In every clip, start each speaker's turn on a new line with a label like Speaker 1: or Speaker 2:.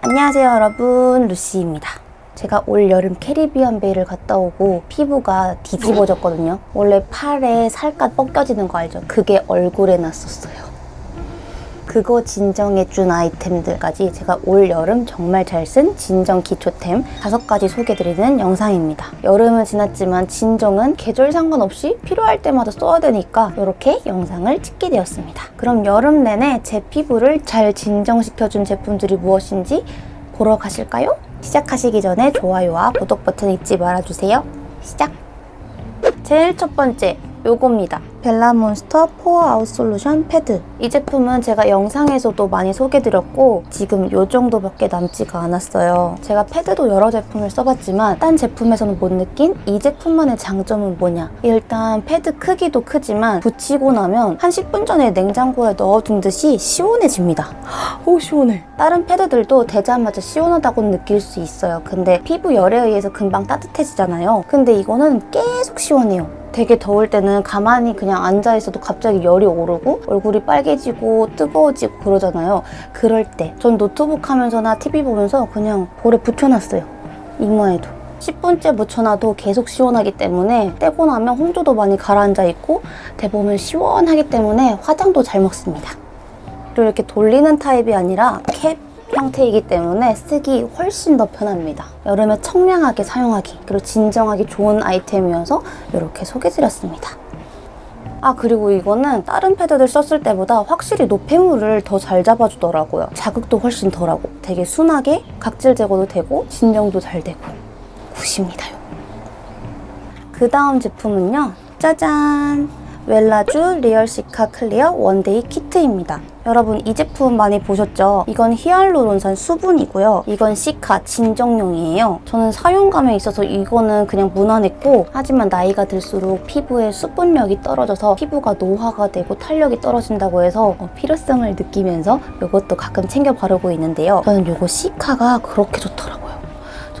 Speaker 1: 안녕하세요 여러분. 루시입니다. 제가 올 여름 캐리비안 베이를 갔다 오고 피부가 뒤집어졌거든요. 원래 팔에 살갗 벗겨지는 거 알죠? 그게 얼굴에 났었어요 그거 진정해준 아이템들까지 제가 올 여름 정말 잘 쓴 진정 기초템 다섯 가지 소개드리는 영상입니다. 여름은 지났지만 진정은 계절 상관없이 필요할 때마다 써야 되니까 이렇게 영상을 찍게 되었습니다. 그럼 여름 내내 제 피부를 잘 진정시켜준 제품들이 무엇인지 보러 가실까요? 시작하시기 전에 좋아요와 구독 버튼 잊지 말아주세요. 시작! 제일 첫 번째 요겁니다. 벨라몬스터 포어 아웃 솔루션 패드. 이 제품은 제가 영상에서도 많이 소개드렸고 지금 요 정도밖에 남지가 않았어요. 제가 패드도 여러 제품을 써봤지만 딴 제품에서는 못 느낀 이 제품만의 장점은 뭐냐? 일단 패드 크기도 크지만 붙이고 나면 한 10분 전에 냉장고에 넣어둔 듯이 시원해집니다. 오 시원해. 다른 패드들도 대자마자 시원하다고 느낄 수 있어요. 근데 피부 열에 의해서 금방 따뜻해지잖아요. 근데 이거는 계속 시원해요. 되게 더울 때는 가만히 그냥 앉아 있어도 갑자기 열이 오르고 얼굴이 빨개지고 뜨거워지고 그러잖아요. 그럴 때 전 노트북 하면서나 TV 보면서 그냥 볼에 붙여놨어요. 이마에도. 10분째 묻혀놔도 계속 시원하기 때문에 떼고 나면 홍조도 많이 가라앉아 있고 대보면 시원하기 때문에 화장도 잘 먹습니다. 그리고 이렇게 돌리는 타입이 아니라 캡 형태이기 때문에 쓰기 훨씬 더 편합니다. 여름에 청량하게 사용하기 그리고 진정하기 좋은 아이템이어서 이렇게 소개드렸습니다. 아 그리고 이거는 다른 패드들 썼을 때보다 확실히 노폐물을 더 잘 잡아주더라고요. 자극도 훨씬 덜하고 되게 순하게 각질 제거도 되고 진정도 잘 되고 굿입니다요. 그 다음 제품은요. 짜잔! 웰라주 리얼 시카 클리어 원데이 키트입니다. 여러분 이 제품 많이 보셨죠? 이건 히알루론산 수분이고요. 이건 시카 진정용이에요. 저는 사용감에 있어서 이거는 그냥 무난했고 하지만 나이가 들수록 피부의 수분력이 떨어져서 피부가 노화가 되고 탄력이 떨어진다고 해서 어, 필요성을 느끼면서 이것도 가끔 챙겨 바르고 있는데요. 저는 이거 시카가 그렇게 좋더라고요.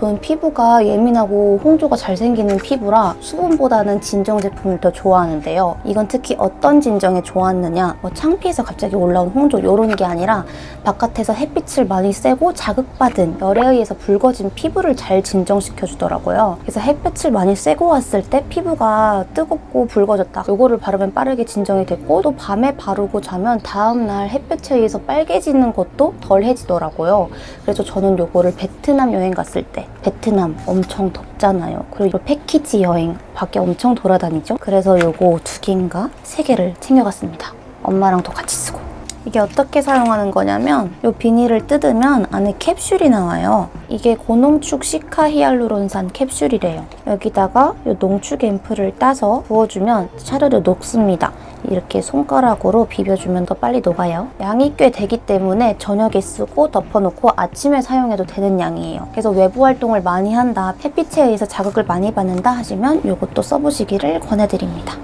Speaker 1: 저는 피부가 예민하고 홍조가 잘 생기는 피부라 수분보다는 진정 제품을 더 좋아하는데요. 이건 특히 어떤 진정에 좋았느냐 뭐 창피해서 갑자기 올라온 홍조 이런 게 아니라 바깥에서 햇빛을 많이 쐬고 자극받은 열에 의해서 붉어진 피부를 잘 진정시켜 주더라고요. 그래서 햇빛을 많이 쐬고 왔을 때 피부가 뜨겁고 붉어졌다. 이거를 바르면 빠르게 진정이 됐고 또 밤에 바르고 자면 다음날 햇볕에 의해서 빨개지는 것도 덜 해지더라고요. 그래서 저는 이거를 베트남 여행 갔을 때 베트남 엄청 덥잖아요. 그리고 패키지 여행 밖에 엄청 돌아다니죠. 그래서 요거 두 개인가 세 개를 챙겨갔습니다. 엄마랑도 같이 쓰고. 이게 어떻게 사용하는 거냐면 이 비닐을 뜯으면 안에 캡슐이 나와요. 이게 고농축 시카 히알루론산 캡슐이래요. 여기다가 이 농축 앰플을 따서 부어주면 차르르 녹습니다. 이렇게 손가락으로 비벼주면 더 빨리 녹아요. 양이 꽤 되기 때문에 저녁에 쓰고 덮어놓고 아침에 사용해도 되는 양이에요. 그래서 외부 활동을 많이 한다, 햇빛에 의해서 자극을 많이 받는다 하시면 이것도 써보시기를 권해드립니다.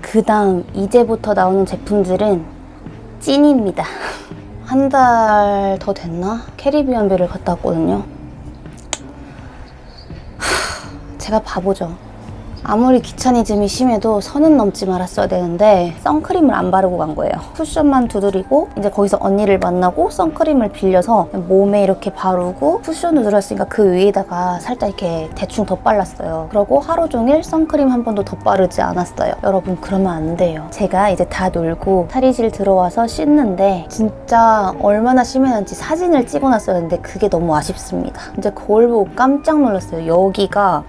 Speaker 1: 그 다음 이제부터 나오는 제품들은 찐입니다. 한 달 더 됐나? 캐리비안 베를 갔다 왔거든요. 하, 제가 바보죠. 아무리 귀차니즘이 심해도 선은 넘지 말았어야 되는데 선크림을 안 바르고 간 거예요. 쿠션만 두드리고 이제 거기서 언니를 만나고 선크림을 빌려서 몸에 이렇게 바르고 쿠션 두드렸으니까 그 위에다가 살짝 이렇게 대충 덧발랐어요. 그러고 하루 종일 선크림 한 번도 덧바르지 않았어요. 여러분 그러면 안 돼요. 제가 이제 다 놀고 탈의실 들어와서 씻는데 진짜 얼마나 심했는지 사진을 찍어놨었는데 그게 너무 아쉽습니다. 이제 거울 보고 깜짝 놀랐어요. 여기가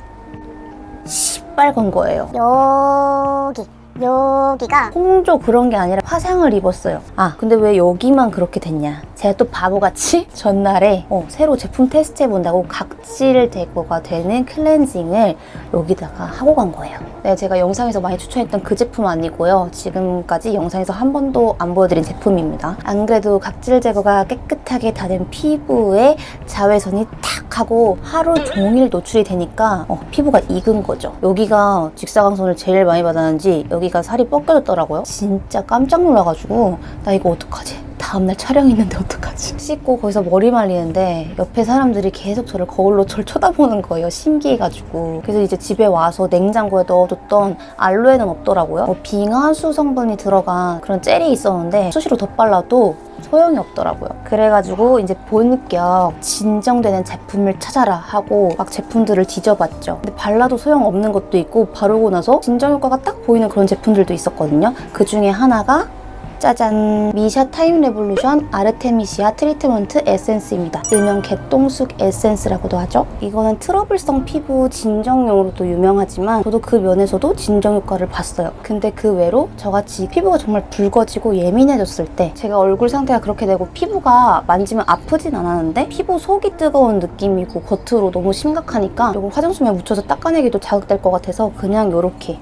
Speaker 1: 10 빨간 거예요.
Speaker 2: 여기 여기가
Speaker 1: 홍조 그런 게 아니라 화상을 입었어요. 아 근데 왜 여기만 그렇게 됐냐? 제가 또 바보같이 전날에 어, 새로 제품 테스트 해본다고 각질 대고가 되는 클렌징을 여기다가 하고 간 거예요. 네 제가 영상에서 많이 추천했던 그 제품 아니고요. 지금까지 영상에서 한 번도 안 보여드린 제품입니다. 안 그래도 각질 제거가 깨끗하게 다 된 피부에 자외선이 탁 하고 하루 종일 노출이 되니까 어, 피부가 익은 거죠. 여기가 직사광선을 제일 많이 받았는지 여기가 살이 뻗겨졌더라고요. 진짜 깜짝 놀라가지고 나 이거 어떡하지? 다 다음날 촬영 있는데 어떡하지? 씻고 거기서 머리 말리는데 옆에 사람들이 계속 저를 거울로 저를 쳐다보는 거예요. 신기해가지고. 그래서 이제 집에 와서 냉장고에 넣어뒀던 알로에는 없더라고요. 뭐 빙하수 성분이 들어간 그런 젤이 있었는데 수시로 덧발라도 소용이 없더라고요. 그래가지고 이제 본격 진정되는 제품을 찾아라 하고 막 제품들을 뒤져봤죠. 근데 발라도 소용 없는 것도 있고 바르고 나서 진정 효과가 딱 보이는 그런 제품들도 있었거든요. 그 중에 하나가 짜잔 미샤 타임 레볼루션 아르테미시아 트리트먼트 에센스입니다. 일명 개똥쑥 에센스라고도 하죠. 이거는 트러블성 피부 진정용으로도 유명하지만 저도 그 면에서도 진정 효과를 봤어요. 근데 그 외로 저같이 피부가 정말 붉어지고 예민해졌을 때 제가 얼굴 상태가 그렇게 되고 피부가 만지면 아프진 않았는데 피부 속이 뜨거운 느낌이고 겉으로 너무 심각하니까 이걸 화장솜에 묻혀서 닦아내기도 자극될 것 같아서 그냥 이렇게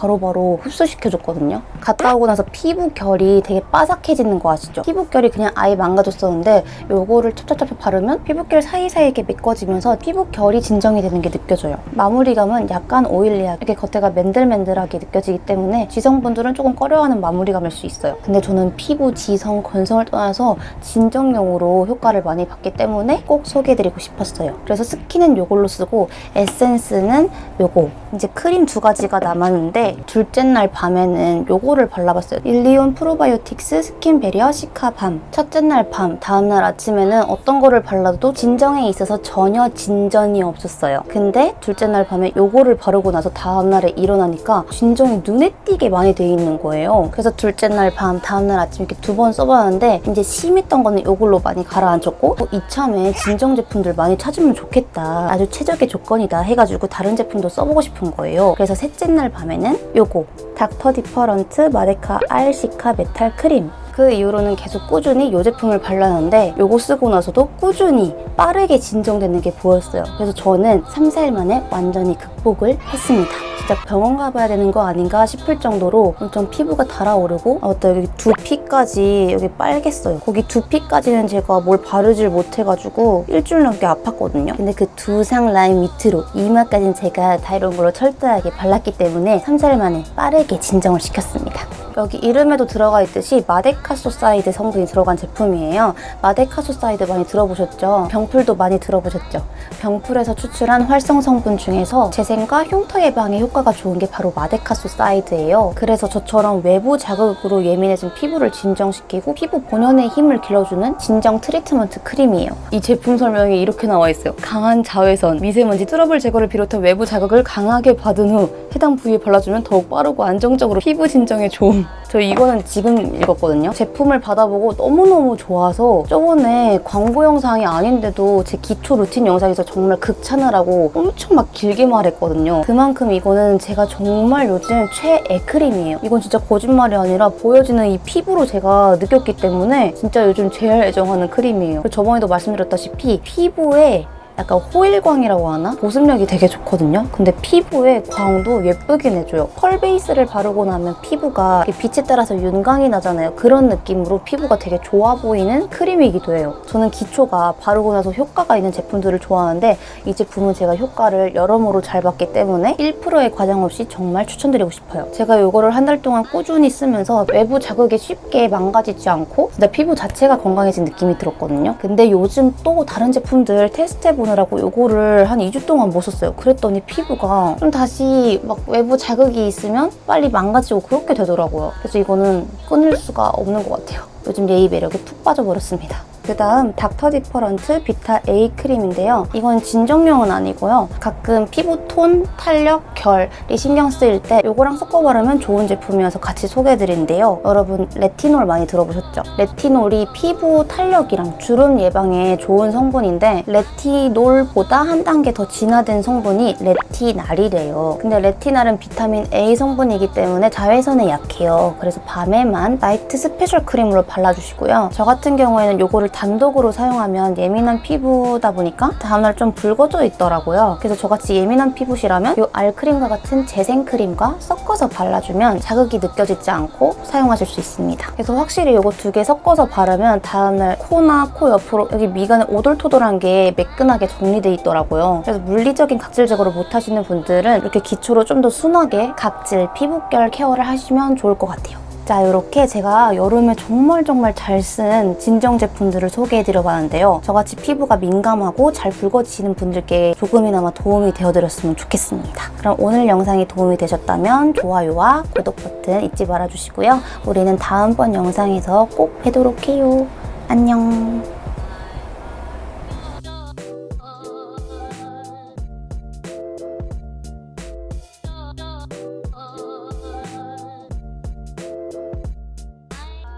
Speaker 1: 바로바로 흡수시켜줬거든요. 갔다 오고 나서 피부 결이 되게 바삭해지는 거 아시죠? 피부 결이 그냥 아예 망가졌었는데 요거를 찹찹찹 바르면 피부 결 사이사이 이렇게 메꿔지면서 피부 결이 진정이 되는 게 느껴져요. 마무리감은 약간 오일리하게 이렇게 겉에가 맨들맨들하게 느껴지기 때문에 지성분들은 조금 꺼려하는 마무리감일 수 있어요. 근데 저는 피부 지성 건성을 떠나서 진정용으로 효과를 많이 봤기 때문에 꼭 소개해드리고 싶었어요. 그래서 스킨은 요걸로 쓰고 에센스는 요거 이제 크림 두 가지가 남았는데 둘째 날 밤에는 요거를 발라봤어요. 일리온 프로바이오틱스 스킨 베리어 시카 밤. 첫째 날 밤, 다음 날 아침에는 어떤 거를 발라도 진정에 있어서 전혀 진전이 없었어요. 근데 둘째 날 밤에 요거를 바르고 나서 다음 날에 일어나니까 진정이 눈에 띄게 많이 돼 있는 거예요. 그래서 둘째 날 밤, 다음 날 아침 이렇게 두 번 써봤는데 이제 심했던 거는 요걸로 많이 가라앉혔고 어, 이참에 진정 제품들 많이 찾으면 좋겠다. 아주 최적의 조건이다 해가지고 다른 제품도 써보고 싶은 거예요. 그래서 셋째 날 밤에는 요거 닥터 디퍼런트 마데카 알 시카 메탈 크림 그 이후로는 계속 꾸준히 이 제품을 발랐는데 요거 쓰고 나서도 꾸준히 빠르게 진정되는 게 보였어요. 그래서 저는 3, 4일 만에 완전히 극복을 했습니다. 진짜 병원 가봐야 되는 거 아닌가 싶을 정도로 좀 피부가 달아오르고 아, 맞다 여기 두피까지 여기 빨갰어요. 거기 두피까지는 제가 뭘 바르질 못해가지고 일주일 넘게 아팠거든요. 근데 그 두상 라인 밑으로 이마까지는 제가 다이로물로 철저하게 발랐기 때문에 3, 4일 만에 빠르게 진정을 시켰습니다. 여기 이름에도 들어가 있듯이 마데카소사이드 성분이 들어간 제품이에요. 마데카소사이드 많이 들어보셨죠? 병풀도 많이 들어보셨죠? 병풀에서 추출한 활성 성분 중에서 재생과 흉터 예방에 효과가 좋은 게 바로 마데카소사이드예요. 그래서 저처럼 외부 자극으로 예민해진 피부를 진정시키고 피부 본연의 힘을 길러주는 진정 트리트먼트 크림이에요. 이 제품 설명에 이렇게 나와 있어요. 강한 자외선, 미세먼지, 트러블 제거를 비롯한 외부 자극을 강하게 받은 후 해당 부위에 발라주면 더욱 빠르고 안정적으로 피부 진정에 좋음. 저 이거는 지금 읽었거든요. 제품을 받아보고 너무너무 좋아서 저번에 광고 영상이 아닌데도 제 기초 루틴 영상에서 정말 극찬을 하고 엄청 막 길게 말했거든요. 그만큼 이거는 제가 정말 요즘 최애 크림이에요. 이건 진짜 거짓말이 아니라 보여지는 이 피부로 제가 느꼈기 때문에 진짜 요즘 제일 애정하는 크림이에요. 저번에도 말씀드렸다시피 피부에 약간 호일광이라고 하나? 보습력이 되게 좋거든요. 근데 피부에 광도 예쁘게 내줘요. 펄 베이스를 바르고 나면 피부가 빛에 따라서 윤광이 나잖아요. 그런 느낌으로 피부가 되게 좋아 보이는 크림이기도 해요. 저는 기초가 바르고 나서 효과가 있는 제품들을 좋아하는데 이 제품은 제가 효과를 여러모로 잘 봤기 때문에 1%의 과장 없이 정말 추천드리고 싶어요. 제가 이거를 한 달 동안 꾸준히 쓰면서 외부 자극에 쉽게 망가지지 않고 진짜 피부 자체가 건강해진 느낌이 들었거든요. 근데 요즘 또 다른 제품들 테스트해보 느라고 이거를 한 2주 동안 못 썼어요. 그랬더니 피부가 좀 다시 막 외부 자극이 있으면 빨리 망가지고 그렇게 되더라고요. 그래서 이거는 끊을 수가 없는 것 같아요. 요즘 예의 매력에 푹 빠져버렸습니다. 그 다음 닥터 디퍼런트 비타 A 크림인데요. 이건 진정용은 아니고요. 가끔 피부 톤, 탄력, 결이 신경 쓰일 때 이거랑 섞어 바르면 좋은 제품이어서 같이 소개해드리는데요. 여러분 레티놀 많이 들어보셨죠? 레티놀이 피부 탄력이랑 주름 예방에 좋은 성분인데 레티놀보다 한 단계 더 진화된 성분이 레티날이래요. 근데 레티날은 비타민 A 성분이기 때문에 자외선에 약해요. 그래서 밤에만 나이트 스페셜 크림으로 발라주시고요. 저 같은 경우에는 이거를 단독으로 사용하면 예민한 피부다 보니까 다음날 좀 붉어져 있더라고요. 그래서 저같이 예민한 피부시라면 이 알크림과 같은 재생크림과 섞어서 발라주면 자극이 느껴지지 않고 사용하실 수 있습니다. 그래서 확실히 이거 두 개 섞어서 바르면 다음날 코나 코 옆으로 여기 미간에 오돌토돌한 게 매끈하게 정리돼 있더라고요. 그래서 물리적인 각질 제거를 못 하시는 분들은 이렇게 기초로 좀 더 순하게 각질, 피부결 케어를 하시면 좋을 것 같아요. 자, 이렇게 제가 여름에 정말 정말 잘 쓴 진정 제품들을 소개해드려 봤는데요. 저같이 피부가 민감하고 잘 붉어지시는 분들께 조금이나마 도움이 되어드렸으면 좋겠습니다. 그럼 오늘 영상이 도움이 되셨다면 좋아요와 구독 버튼 잊지 말아주시고요. 우리는 다음번 영상에서 꼭 뵈도록 해요. 안녕.